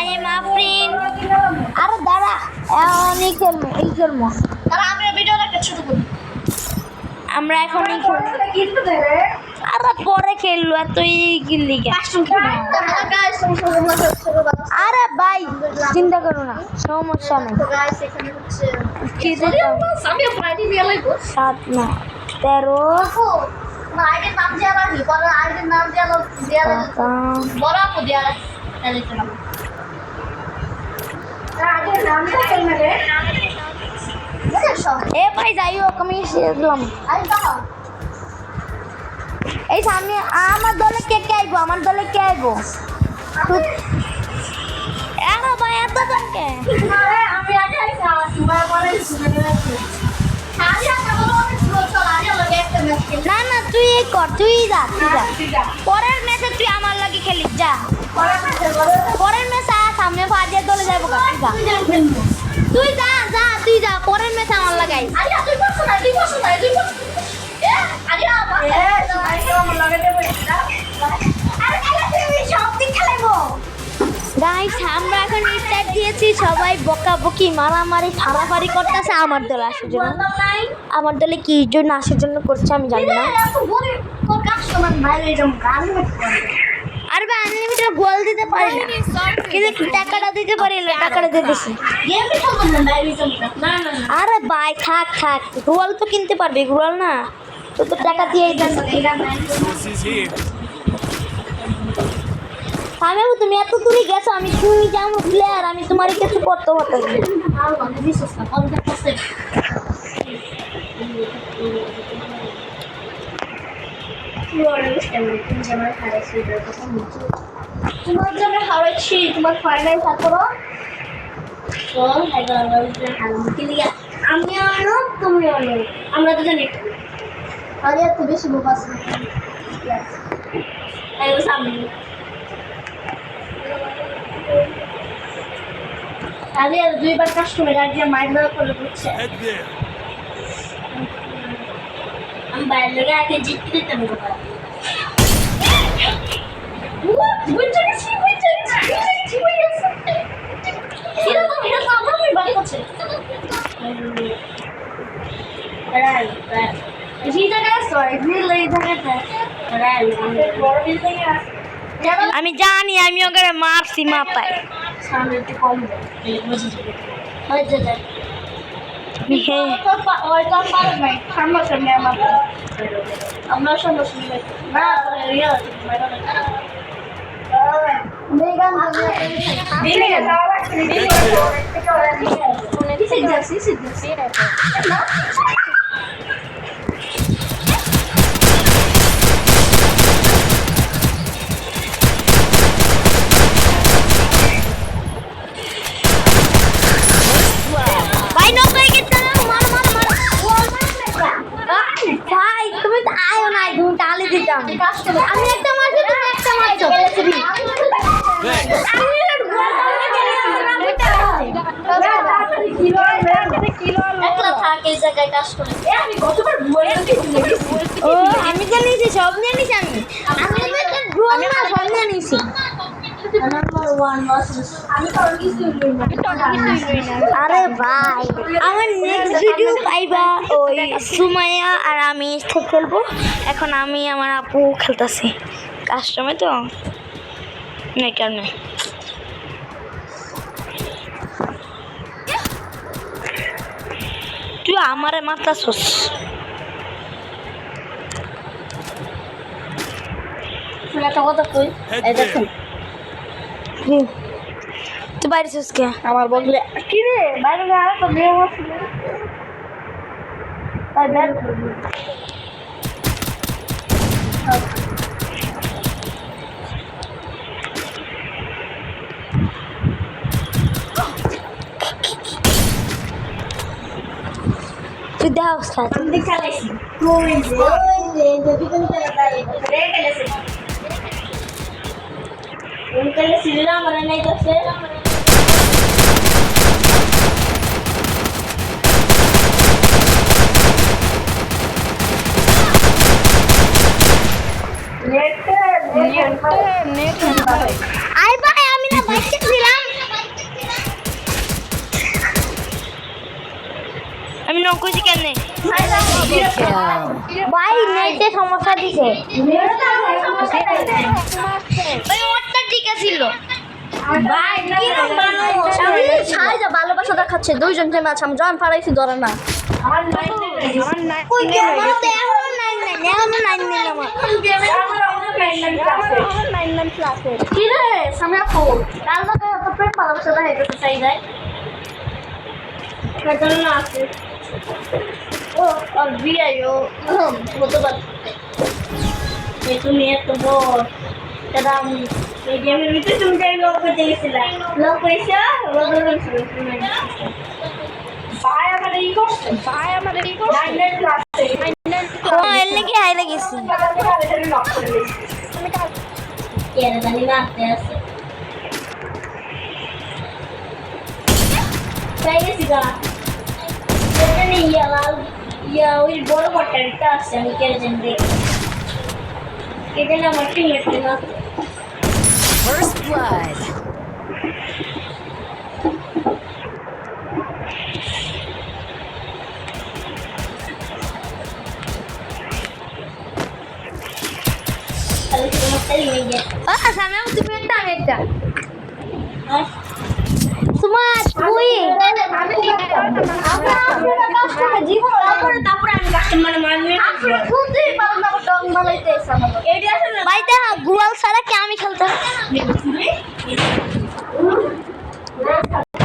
I am Afrin আরে দাঁড়া অনেক খেলব এই খেলব। তাহলে আমি ভিডিওটা একটা ছোট করি আমরা এখন এই খেলব। আরে পরে খেললো আর তুই ছোট কথা আরে ভাই চিন্তা করো না সমস্যা নেই। সাত না তেরো। নাম দেওয়া বড় আপু দেওয়া লাগবে তাহলে তো লাগবে আইডির নাম দেওয়া লাগবে বুঝেছ এ ভাই যাই হোক আমি শিখলাম এই সামনে আমার দলে কে কে আইবো? আমার দলে কে আইবো? ভাই এত জনকে আমি আগে না না তুই এই কর তুই যা তুই যা। পরের ম্যাচে তুই আমার লাগে খেলিস যা। পরের ম্যাচে সামনে ফাজিয়ে যাব তুই যা। তুই যা যা তুই যা পরের ম্যাচে আমার লাগাই তুই তুই তুই গাইস আমরা এখন স্টার্ট দিয়েছি। সবাই বকাবকি, মারামারি, ফাড়াফাড়ি করতেছে আমার দলে আসার জন্য। আমার দলে কি জন্য আসার জন্য করছে আমি জানি না। আর ভাই আনলিমিটেড গোল দিতে পারি না। কিন্তু টাকাটা দিতে পারি না, টাকাটা দিয়ে না আরে ভাই, থাক থাক। রুয়াল তো কিনতে পারবি রুয়াল না। তো টাকা দিয়েই আমি তুমি এত দূরে গেছো, আমি তুমি যাব প্লেয়ার আমি তোমার কিছু করতে পার্সেন্ট তোমার জন্য হারাচ্ছি, তোমার ফাইনাল থাকো আমি আনো তুমি আনো আমরা তো জানি আরে, এত বেশি বোকা সামনে। আরে আর দুইবার কাস্টমার আর যে মাইন্ড না করে বুঝছে. আমি বাইরে লেগে আগে জিততে দিতাম ওটা বুঝতে গেছি বুঝতে গেছি বুঝতে গেছি বুঝতে গেছি এটা তো আমরা বার করছে। রাই রাই এই জায়গায় সরি গ্রিল এই জায়গাটা। রাই বড় বিল্ডিং আছে যারা আমি জানি আমি ওকে মারছি মাথায়। সামনে ভাই তুমি তো আয়ো না তুমি দিতাম আমি একটা মারছি তুমি একটা মারছো আমি জানিছি সব জানিছি আমি। আমি সব জানিছি আর ভাই, আমার নেক্সট ভিডিও পাইবা ওই সুমাইয়া আর আমি খেলব। এখন আমি আমার আপু খেলতেছি। কাস্টমে তো? তুই আমারে মারতাছস। কথা কই? এই দেখুন? তুই বাইরে ছিস কে আমার বদলে কি রে বাইরে যা তো বিয়ে হচ্ছে তাই ব্যাগ তুই দেখাস খাস আমি দেখালাইছি ওই যে ওই যে ఇంకలే శ్రీరామరణ అయితే శ్రీరామరణ আরে ভাই আমি না বাইকে ছিলাম আমি নৌকোছি কেন ভাই নেটে সমস্যা দিছে ঠিক ছিল ভালোবাসা দেখাচ্ছে দুইজন যে ম্যাচ আমি জন পারাইছি ধরে না ও আর বিআই ও হতে পারে এই তুমি এত বড় দাদা আমি এই গেমের ভিতরে তুমি যাই লোক করতে গেছিলা লোক করেছে লোক করেছিল ভাই আমার এই করছে ভাই আমার এই করছে নাইনের ক্লাসে ও এর নাকি হাই লাগিয়েছি কেন জানি মারতে আছে তাই গেছি গা এখানে ইয়া লাল ইয়া ওই বড় বট্টারিটা আছে আমি কেন জানি দেখি এটা না আমার টিমের না First blood. তাহলে তোমার তাই হয়ে গেছে ও সামনে তুমি একটা আমি একটা আর সুমাত তুই জীবন তারপরে তারপরে আমি কাস্টমার ভাই দেখো গুয়াল ছাড়া কে আমি খেলতে তুমি